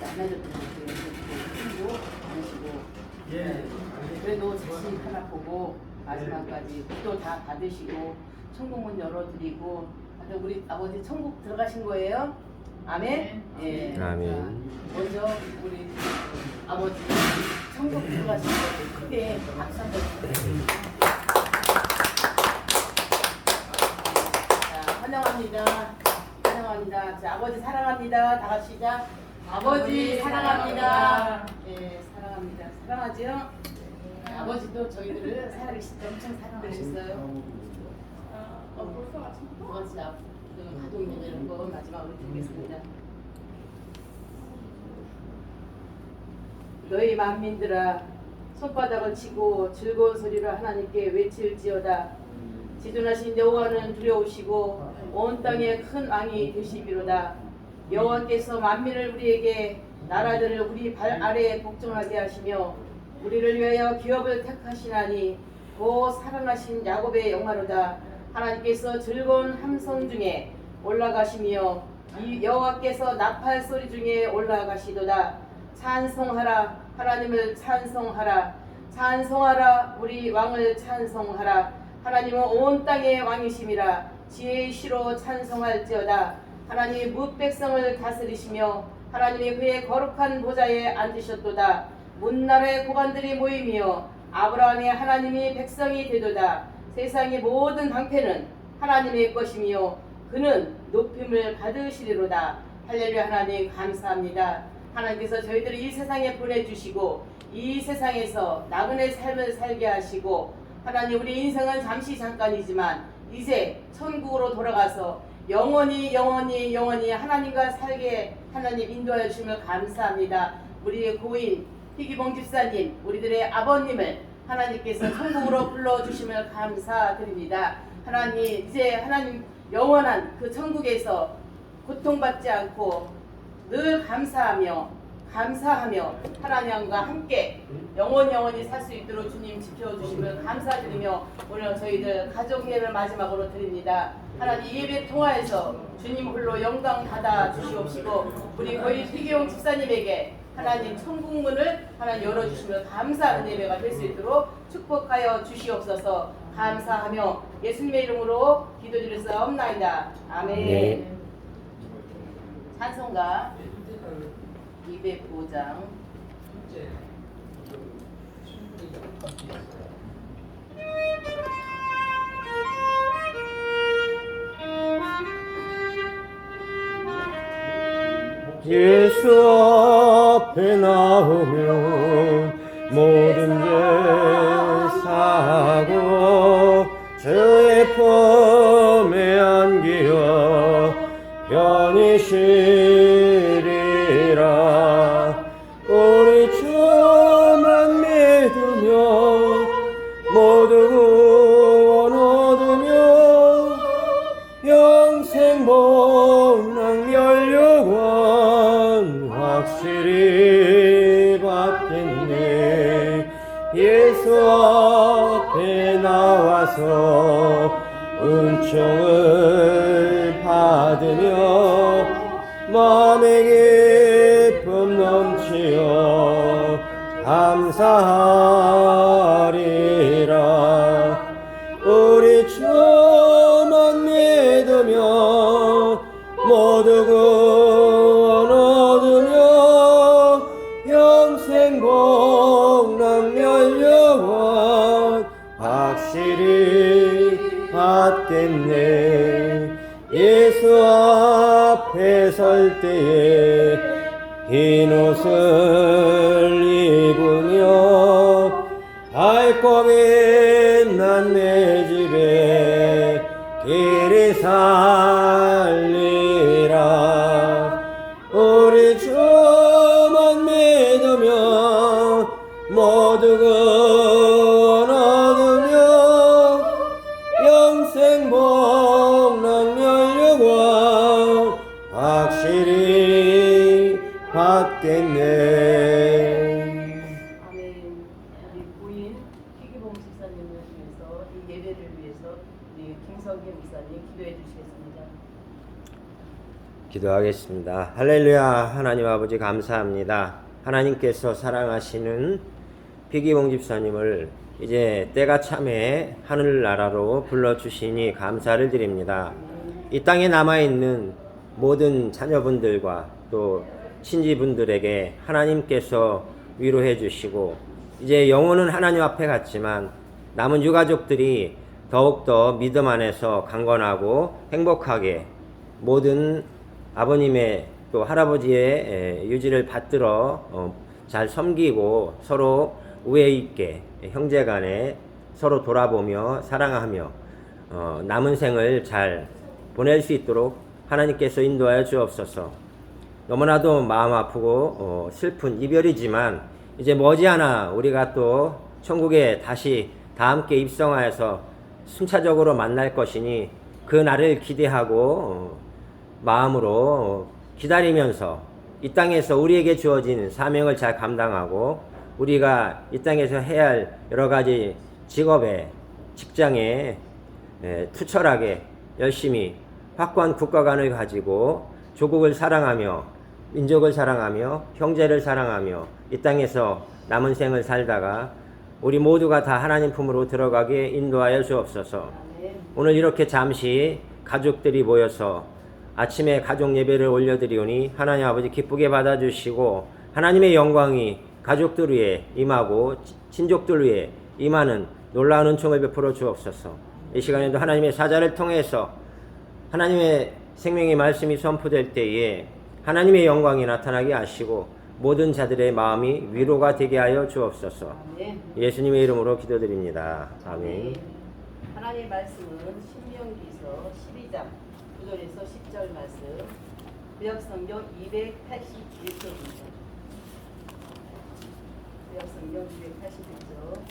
나눠줬던 것들 힘도 많으시고 예. 그래도 자식 하나 보고 마지막까지 또다 받으시고 천국문 열어드리고 하여튼 우리 아버지 천국 들어가신 거예요? 아멘? 예. 아멘. 자, 먼저 우리 아버지 천국 들어가신 거 크게 박수 한번 주세요. 자, 환영합니다. 환영합니다. 자, 아버지 사랑합니다. 다 같이 시작. 아버지 사랑합니다. 예, 사랑합니다. 사랑하죠? 네, 아버지도 저희들을 사랑하시 엄청 사랑하셨어요. 어, 벌써 아침부터? 같이 앞, 그 가족님 이런 거 마지막으로 드리겠습니다. 너희 만민들아 손바닥을 치고 즐거운 소리로 하나님께 외칠지어다 지존하신 여호와는 두려우시고 온 땅의 큰 왕이 되시기로다 여호와께서 만민을 우리에게 나라들을 우리 발 아래에 복종하게 하시며 우리를 위하여 기업을 택하시나니 고 사랑하신 야곱의 영화로다. 하나님께서 즐거운 함성 중에 올라가시며 이 여호와께서 나팔 소리 중에 올라가시도다. 찬송하라. 하나님을 찬송하라. 찬송하라. 우리 왕을 찬송하라. 하나님은 온 땅의 왕이심이라. 지혜의 시로 찬송할지어다 하나님이 무백성을 다스리시며 하나님이 그의 거룩한 보좌에 앉으셨도다. 문나라의 고관들이 모이며 아브라함의 하나님이 백성이 되도다. 세상의 모든 방패는 하나님의 것이며 그는 높임을 받으시리로다. 할렐루야 하나님 감사합니다. 하나님께서 저희들을 이 세상에 보내주시고 이 세상에서 나그네 삶을 살게 하시고 하나님 우리 인생은 잠시 잠깐이지만 이제 천국으로 돌아가서 영원히 영원히 영원히 하나님과 살게 하나님 인도하여 주심을 감사합니다. 우리의 고인 희기봉 집사님 우리들의 아버님을 하나님께서 천국으로 불러주심을 감사드립니다. 하나님 이제 하나님 영원한 그 천국에서 고통받지 않고 늘 감사하며 감사하며 하나님과 함께 영원 영원히 살 수 있도록 주님 지켜주심을 감사드리며 오늘 저희들 가족 예배 마지막으로 드립니다. 하나님 이 예배 통하여서 주님 홀로 영광 받아 주시옵시고 우리 거의 희기용 집사님에게 하나님 천국문을 하나님 열어주시면 감사하는 예배가 될 수 있도록 축복하여 주시옵소서 감사하며 예수님의 이름으로 기도드렸사옵나이다. 아멘. 네. 찬송가 205장. 예수 앞에 나오면 모든 죄 사고 주의 품에 안기어 편히 쉬 와서 은총을 받으며 마음의 기쁨 넘치어 감사하 설 때에 흰 옷을 입으며 발꼽이 난내 집에 길이 살 기도하겠습니다. 할렐루야 하나님 아버지 감사합니다. 하나님께서 사랑하시는 피기봉 집사님을 이제 때가 참에 하늘나라로 불러주시니 감사를 드립니다. 이 땅에 남아있는 모든 자녀분들과 또 친지분들에게 하나님께서 위로해 주시고 이제 영혼은 하나님 앞에 갔지만 남은 유가족들이 더욱더 믿음 안에서 강건하고 행복하게 모든 아버님의 또 할아버지의 에, 유지를 받들어 어, 잘 섬기고 서로 우애 있게 형제 간에 서로 돌아보며 사랑하며 어, 남은 생을 잘 보낼 수 있도록 하나님께서 인도하여 주옵소서. 너무나도 마음 아프고 어, 슬픈 이별이지만 이제 머지않아 우리가 또 천국에 다시 다 함께 입성하여서 순차적으로 만날 것이니 그 날을 기대하고 어, 마음으로 어, 기다리면서 이 땅에서 우리에게 주어진 사명을 잘 감당하고 우리가 이 땅에서 해야 할 여러 가지 직업에 직장에 에, 투철하게 열심히 확고한 국가관을 가지고 조국을 사랑하며 민족을 사랑하며 형제를 사랑하며 이 땅에서 남은 생을 살다가 우리 모두가 다 하나님 품으로 들어가게 인도하여 주옵소서. 오늘 이렇게 잠시 가족들이 모여서 아침에 가족 예배를 올려드리오니 하나님 아버지 기쁘게 받아주시고 하나님의 영광이 가족들 위에 임하고 친족들 위에 임하는 놀라운 은총을 베풀어 주옵소서. 이 시간에도 하나님의 사자를 통해서 하나님의 생명의 말씀이 선포될 때에 하나님의 영광이 나타나게 하시고 모든 자들의 마음이 위로가 되게 하여 주옵소서. 예수님의 이름으로 기도드립니다. 아멘. 네. 하나님의 말씀은 신명기서 12장 9절에서 10절 말씀. 구약성경 281쪽입니다. 구약성경 281쪽.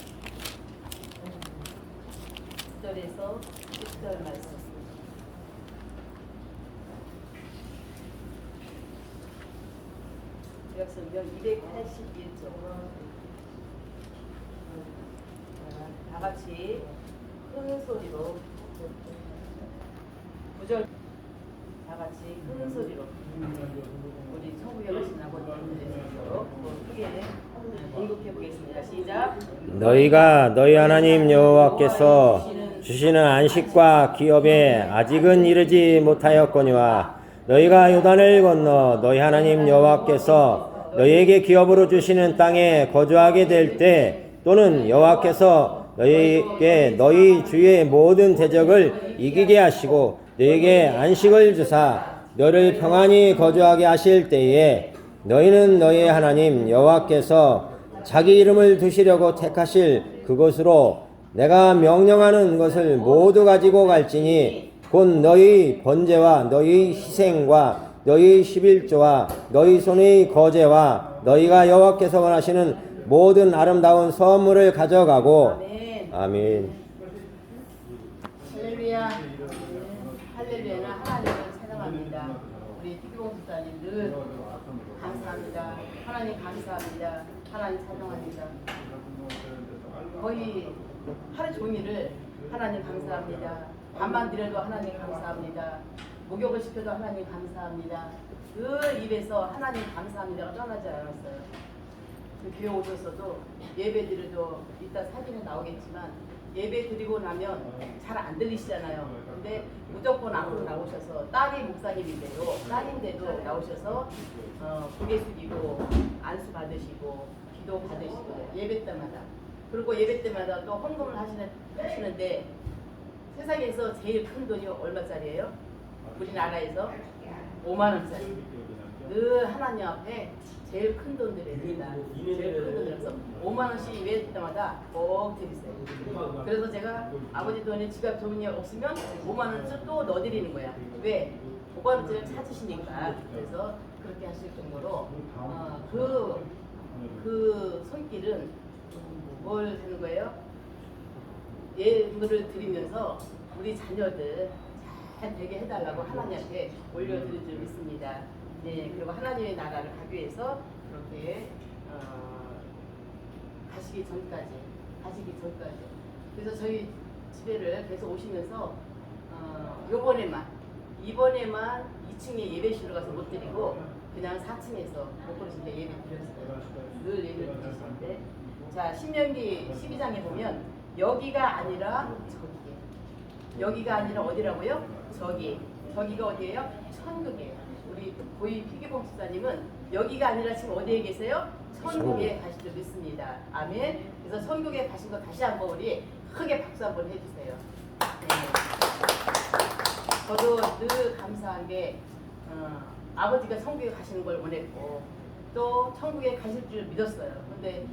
9절에서 10절 말씀. 구약성경 281쪽. 다 같이 큰 소리로 다 같이 큰 소리로 우리 천국에 가신 아버지께서 크게 공급해 보겠습니다. 시작. 너희가 너희 하나님 여호와께서 주시는 안식과 기업에 아직은 이르지 못하였거니와 너희가 요단을 건너 너희 하나님 여호와께서 너희에게 기업으로 주시는 땅에 거주하게 될 때 또는 여호와께서 너희에게 너희 주의 모든 대적을 이기게 하시고 너희에게 안식을 주사 너를 평안히 거주하게 하실 때에 너희는 너희의 하나님 여호와께서 자기 이름을 두시려고 택하실 그곳으로 내가 명령하는 것을 모두 가지고 갈지니 곧 너희 번제와 너희 희생과 너희 십일조와 너희 손의 거제와 너희가 여호와께서 원하시는 모든 아름다운 선물을 가져가고 아멘. 아멘. 할렐루야. 할렐루야는 하나님을 찬양합니다. 우리 피규공 집사님 늘 감사합니다. 하나님 감사합니다. 하나님 찬양합니다. 거의 하루 종일을 하나님 감사합니다. 밥만 드려도 하나님 감사합니다. 목욕을 시켜도 하나님 감사합니다. 그 입에서 하나님 감사합니다가 떠나지 않았어요. 그 교회 오셔서도 예배 드려도 이따 사진에 나오겠지만 예배 드리고 나면 잘 안 들리시잖아요. 근데 무조건 앞으로 나오셔서 딸이 목사님인데도 딸인데도 나오셔서 어, 고개 숙이고 안수 받으시고 기도 받으시고 예배 때마다 그리고 예배 때마다 또 헌금을 하시는, 하시는데 세상에서 제일 큰 돈이 얼마짜리예요? 우리나라에서 5만 원짜리. 늘 하나님 앞에 제일 큰돈 드립니다. 제일 큰돈 드려서 5만 원씩 예배 때마다 꼭 드리세요. 그래서 제가 아버지 돈에 지갑 돈이 없으면 5만 원씩 또 넣어드리는 거야. 왜? 5만 원짜리 찾으시니까. 그래서 그렇게 하실 정도로 어, 그, 그 손길은 뭘 하는 거예요? 예물을 드리면서 우리 자녀들 잘 되게 해달라고 하나님한테 올려드릴 줄 믿습니다. 네, 그리고 하나님의 나라를 가기 위해서 그렇게 어, 가시기 전까지, 가시기 전까지. 그래서 저희 집에를 계속 오시면서 어, 요번에만 이번에만 2층에 예배실로 가서 못 드리고 그냥 4층에서 목걸이신데 예배 드렸어요. 늘 예배를 드리시는데 자 신명기 12장에 보면 여기가 아니라 저기에 여기가 아니라 어디라고요? 저기 저기가 어디예요? 천국이에요. 우리 고위 피기봉 집사님은 여기가 아니라 지금 어디에 계세요? 천국에 가신 줄 믿습니다. 아멘. 그래서 천국에 가신 거 다시 한번 우리 크게 박수 한번 해주세요. 네. 저도 늘 감사한 게 어, 아버지가 천국에 가시는 걸 원했고 또 천국에 가실 줄 믿었어요. 근데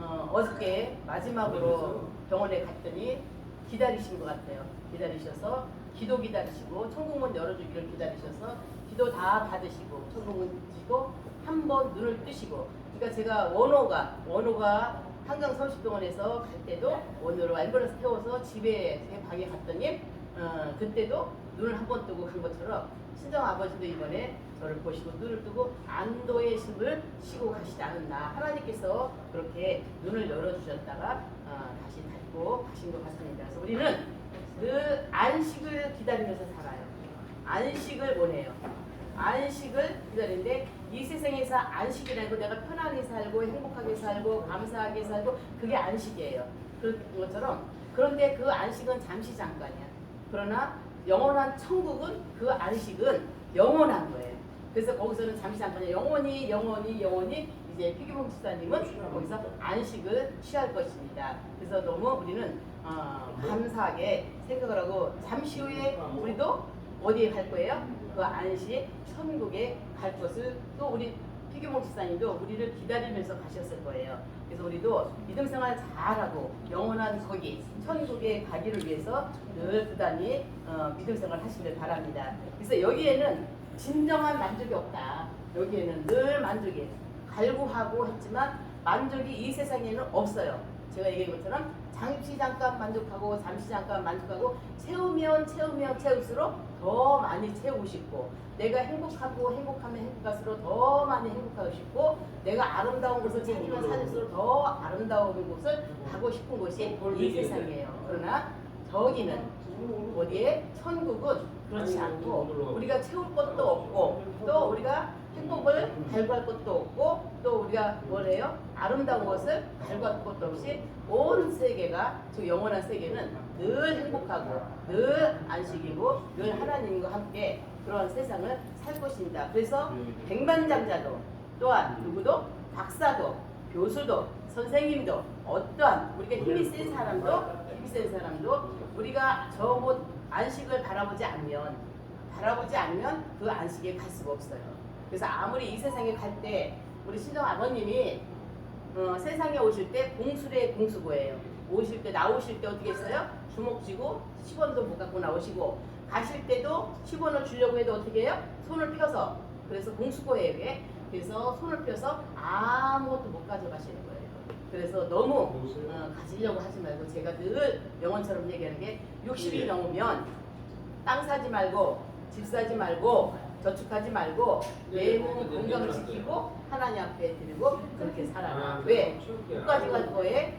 어, 어저께 마지막으로 병원에 갔더니 기다리신 것 같아요. 기다리셔서 기도 기다리시고 천국문 열어주기를 기다리셔서 기도 다 받으시고 천국문 지고 한 번 눈을 뜨시고 그러니까 제가 원호가 원호가 한강 서울시병원에서 갈 때도 원호로 앰뷸런스 태워서 집에 제 방에 갔더니 어, 그때도 눈을 한 번 뜨고 간 것처럼 친정 아버지도 이번에 저를 보시고 눈을 뜨고 안도의 숨을 쉬고 가시지 않았나 하나님께서 그렇게 눈을 열어주셨다가 어, 다시 닫고 가신 것 같습니다. 그래서 우리는 늘 안식을 기다리면서 살아요. 안식을 원해요. 안식을 기다리는데 이 세상에서 안식이라는 거 내가 편안히 살고 행복하게 살고 감사하게 살고 그게 안식이에요. 그런 것처럼 그런데 그 안식은 잠시 잠깐이야. 그러나 영원한 천국은 그 안식은 영원한 거예요. 그래서 거기서는 잠시 잠깐이야. 영원히 영원히 영원히 이제 피기봉 집사님은 거기서 안식을 취할 것입니다. 그래서 너무 우리는 어, 감사하게 생각을 하고 잠시 후에 우리도 어디에 갈 거예요? 그 안식 천국에 갈 것을 또 우리 피규모 집사님도 우리를 기다리면서 가셨을 거예요. 그래서 우리도 믿음 생활 잘하고 영원한 거기 천국에 가기를 위해서 늘 부단히 어, 믿음 생활 하시길 바랍니다. 그래서 여기에는 진정한 만족이 없다. 여기에는 늘 만족이 갈구하고 했지만 만족이 이 세상에는 없어요. 제가 얘기한 것처럼 잠시 잠깐 만족하고 잠시 잠깐 만족하고 채우면 채우면 채울수록 더 많이 채우고 싶고 내가 행복하고 행복하면 행복할수록 더 많이 행복하고 싶고 내가 아름다운 곳을 찾으면 찾을수록 더 아름다운 곳을 가고 싶은 곳이 이 세상이에요. 그러나 저기는 어디에 천국은 그렇지 않고 우리가 채울 것도 없고 또 우리가 행복을 갈구할 것도 없고 또 우리가 뭐래요? 아름다운 것을 갈구할 것도 없이 온 세계가 저 영원한 세계는 늘 행복하고 늘 안식이고 늘 하나님과 함께 그런 세상을 살 것입니다. 그래서 백만장자도 또한 누구도 박사도 교수도 선생님도 어떠한 우리가 힘이 센 사람도 힘이 센 사람도 우리가 저못 안식을 바라보지 않으면 바라보지 않으면 그 안식에 갈 수가 없어요. 그래서 아무리 이 세상에 갈 때 우리 신정 아버님이 어, 세상에 오실 때 공수의 공수고예요. 오실 때 나오실 때 어떻게 했어요? 주먹 쥐고 10원도 못 갖고 나오시고 가실 때도 10원을 주려고 해도 어떻게 해요? 손을 펴서 그래서 공수고예요. 이게. 그래서 손을 펴서 아무것도 못 가져가시는 거예요. 그래서 너무 어, 가지려고 하지 말고 제가 늘 영원처럼 얘기하는 게 60이 넘으면 땅 사지 말고 집 사지 말고 저축하지 말고 외모 건강을 지키고 하나님 앞에 드리고 그렇게 살아라. 왜? 못 가져갈 거에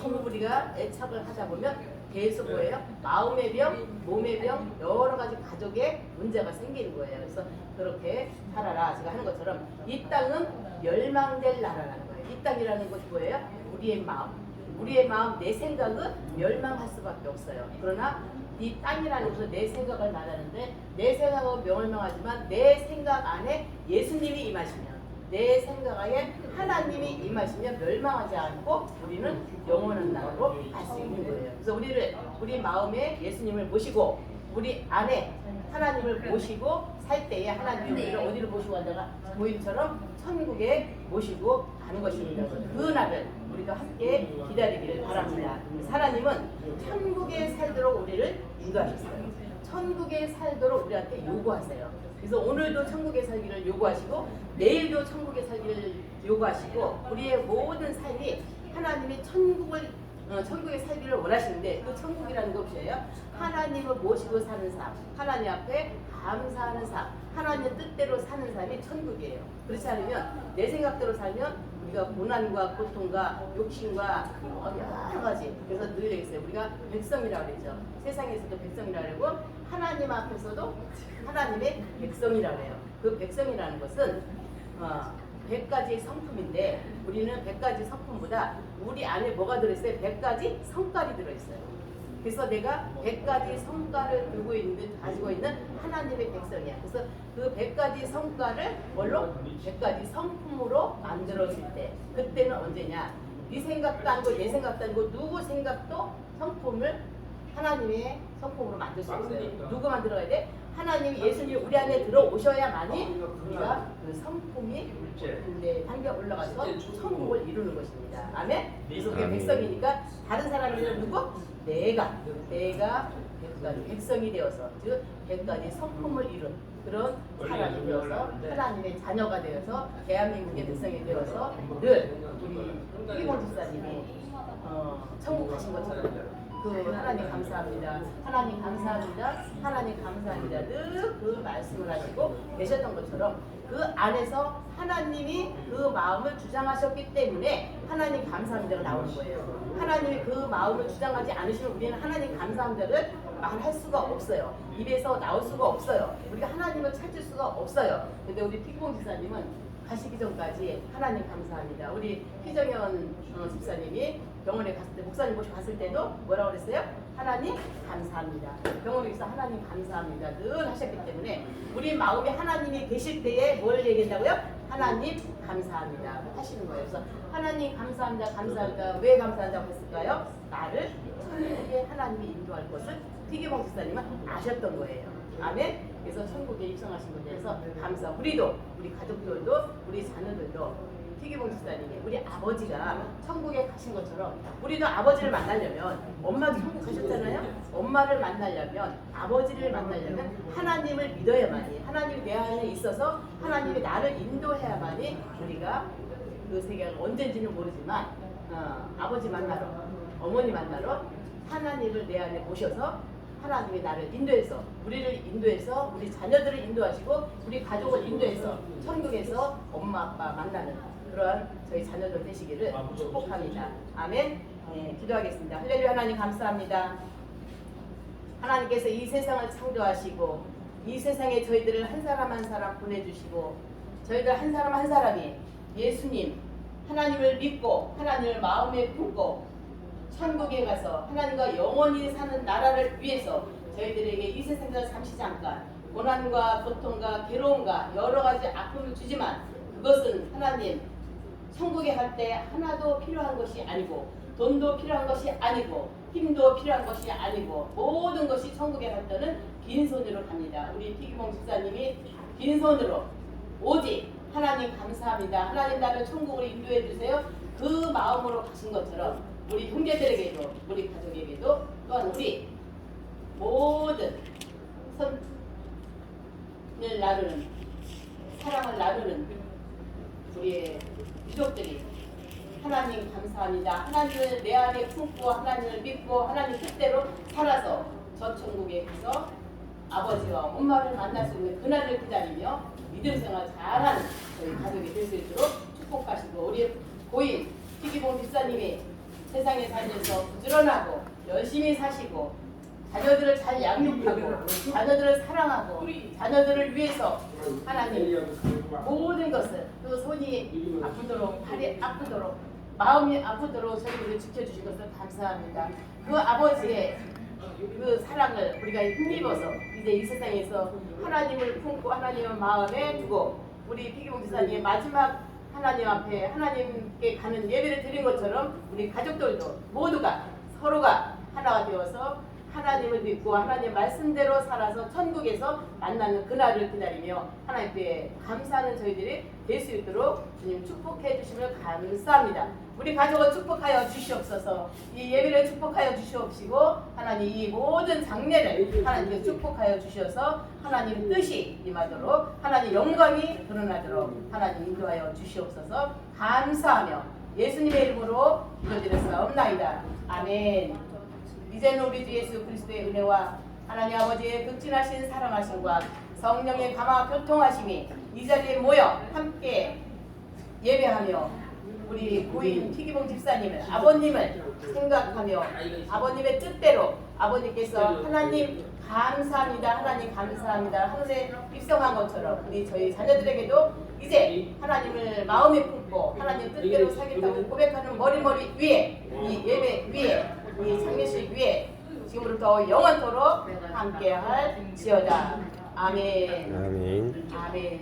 너무 우리가 애착을 하다 보면 계속 뭐예요? 마음의 병, 몸의 병, 여러 가지 가족의 문제가 생기는 거예요. 그래서 그렇게 살아라. 제가 하는 것처럼 이 땅은 멸망될 나라라는 거예요. 이 땅이라는 것이 뭐예요? 우리의 마음. 우리의 마음, 내 생각은 멸망할 수밖에 없어요. 그러나 이 땅이라는 것은 내 생각을 말하는데 내 생각은 멸망하지만 내 생각 안에 예수님이 임하시면 내 생각에 하나님이 임하시면 멸망하지 않고 우리는 영원한 나라로 갈 수 있는 거예요. 그래서 우리를 우리 마음에 예수님을 모시고 우리 안에 하나님을 모시고 살 때에 하나님이 우리를 어디로 모시고 간다가 모임처럼 천국에 모시고 가는 것입니다. 그 날을 우리가 함께 기다리기를 바랍니다. 하나님은 천국에 살도록 우리를 인도하셨어요. 천국에 살도록 우리한테 요구하세요. 그래서 오늘도 천국에 살기를 요구하시고 내일도 천국에 살기를 요구하시고 우리의 모든 삶이 하나님의 천국을 어, 천국에 살기를 원하시는데 그 천국이라는 게 없어요. 하나님을 모시고 사는 삶, 하나님 앞에 감사하는 삶, 하나님 뜻대로 사는 삶이 천국이에요. 그렇지 않으면 내 생각대로 살면 우리가 고난과 고통과 욕심과 어, 여러 가지 그래서 늘 얘기했어요. 우리가 백성이라고 그러죠. 세상에서도 백성이라고 그러고 하나님 앞에서도 하나님의 백성이라고 해요. 그 백성이라는 것은 어, 100가지 성품인데 우리는 100가지 성품보다 우리 안에 뭐가 들어있어요? 100가지 성깔이 들어있어요. 그래서 내가 100가지 성깔을 들고 있는, 가지고 있는 하나님의 백성이야. 그래서 그 100가지 성깔을 뭘로? 100가지 성품으로 만들어질 때. 그때는 언제냐? 네 생각도 아니고 내 생각도 아니고 누구 생각도 성품을 하나님의 성품으로 만들 수 없어요. 누구 만들어야 돼? 하나님 예수님 우리 안에 들어오셔야만이 우리가 그 성품이 근데 단계 올라가서 천국을 이루는 것입니다. 아멘. 그래서 우리가 아멘. 백성이니까 다른 사람들은 누구? 내가 내가 백가지 백성이 되어서 즉 백가지 성품을 이룬 그런 사람이 되어서 하나님의 자녀가 되어서 대한민국의 백성이 되어서 늘 우리 이모 집사님이 어, 천국 가신 것처럼 그 하나님 감사합니다. 하나님 감사합니다. 하나님 감사합니다. 늘 그 말씀을 하시고 계셨던 것처럼 그 안에서 하나님이 그 마음을 주장하셨기 때문에 하나님 감사합니다가 나오는 거예요. 하나님이 그 마음을 주장하지 않으시면 우리는 하나님 감사합니다를 말할 수가 없어요. 입에서 나올 수가 없어요. 우리가 하나님을 찾을 수가 없어요. 근데 우리 피기봉 집사님은 가시기 전까지 하나님 감사합니다. 우리 희정현 어, 집사님이 병원에 갔을 때 목사님 모시고 갔을 때도 뭐라고 그랬어요? 하나님 감사합니다. 병원에 있어 하나님 감사합니다. 늘 하셨기 때문에 우리 마음에 하나님이 계실 때에 뭘 얘기한다고요? 하나님 감사합니다 하시는 거예요. 그래서 하나님 감사합니다, 감사합니다. 왜 감사한다고 했을까요? 나를 천국에 하나님이 인도할 것을 피기봉 집사님은 아셨던 거예요. 아멘. 그래서 천국에 입성하신 대해서 감사. 우리도 우리 가족들도 우리 자녀들도 집사님이 우리 아버지가 천국에 가신 것처럼 우리도 아버지를 만나려면 엄마도 천국 가셨잖아요. 엄마를 만나려면 아버지를 만나려면 하나님을 믿어야만이 하나님 내 안에 있어서 하나님이 나를 인도해야만이 우리가 그 세계가 언제인지는 모르지만 어, 아버지 만나러 어머니 만나러 하나님을 내 안에 모셔서 하나님이 나를 인도해서 우리를 인도해서 우리 자녀들을 인도하시고 우리 가족을 인도해서 천국에서 엄마 아빠 만나는 그러한 저희 자녀들 되시기를 축복합니다. 아멘. 네, 기도하겠습니다. 할렐루야 하나님 감사합니다. 하나님께서 이 세상을 창조하시고 이 세상에 저희들을 한 사람 한 사람 보내주시고 저희들 한 사람 한 사람이 예수님 하나님을 믿고 하나님을 마음에 품고 천국에 가서 하나님과 영원히 사는 나라를 위해서 저희들에게 이 세상에서 잠시 잠깐 고난과 고통과 괴로움과 여러 가지 아픔을 주지만 그것은 하나님 천국에 갈 때 하나도 필요한 것이 아니고 돈도 필요한 것이 아니고 힘도 필요한 것이 아니고 모든 것이 천국에 갈 때는 빈손으로 갑니다. 우리 피기몽 집사님이 빈손으로 오직 하나님 감사합니다. 하나님 나를 천국으로 인도해 주세요. 그 마음으로 가신 것처럼 우리 형제들에게도 우리 가족에게도 또한 우리 모든 선을 나누는 사랑을 나누는 우리의 유족들이 하나님 감사합니다. 하나님을 내 안에 품고 하나님을 믿고 하나님 뜻대로 살아서 저 천국에 가서 아버지와 엄마를 만날 수 있는 그날을 기다리며 믿음 생활 잘하는 저희 가족이 될 수 있도록 축복하시고 우리 고인 피기봉 집사님이 세상에 살면서 부지런하고 열심히 사시고 자녀들을 잘 양육하고 자녀들을 사랑하고 자녀들을 위해서 하나님 모든 것을 그 손이 아프도록 팔이 아프도록 마음이 아프도록 저희들을 지켜주신 것을 감사합니다. 그 아버지의 그 사랑을 우리가 힘입어서 이제 이 세상에서 하나님을 품고 하나님을 마음에 두고 우리 피기봉 지사님의 마지막 하나님 앞에 하나님께 가는 예배를 드린 것처럼 우리 가족들도 모두가 서로가 하나가 되어서 하나님을 믿고 하나님 말씀대로 살아서 천국에서 만나는 그날을 기다리며 하나님께 감사하는 저희들이 될 수 있도록 주님 축복해 주시면 감사합니다. 우리 가족을 축복하여 주시옵소서. 이 예배를 축복하여 주시옵시고 하나님 이 모든 장례를 하나님께 축복하여 주셔서 하나님 뜻이 임하도록 하나님 영광이 드러나도록 하나님 인도하여 주시옵소서. 감사하며 예수님의 이름으로 기도드렸사옵나이다. 아멘. 이제는 우리 주 예수 그리스도의 은혜와 하나님 아버지의 극진하신 사랑하심과 성령의 감화 교통하심이 이 자리에 모여 함께 예배하며 우리 고인 피기봉 집사님을 아버님을 생각하며 아버님의 뜻대로 아버님께서 하나님 감사합니다 하나님 감사합니다. 하늘에 입성한 것처럼 우리 저희 자녀들에게도 이제 하나님을 마음에 품고 하나님 뜻대로 살겠다고 고백하는 머리머리 위에 이 예배 위에 이 장례식 위에 지금부터 영원토록 함께할 지어다. 아멘. 아멘. 아멘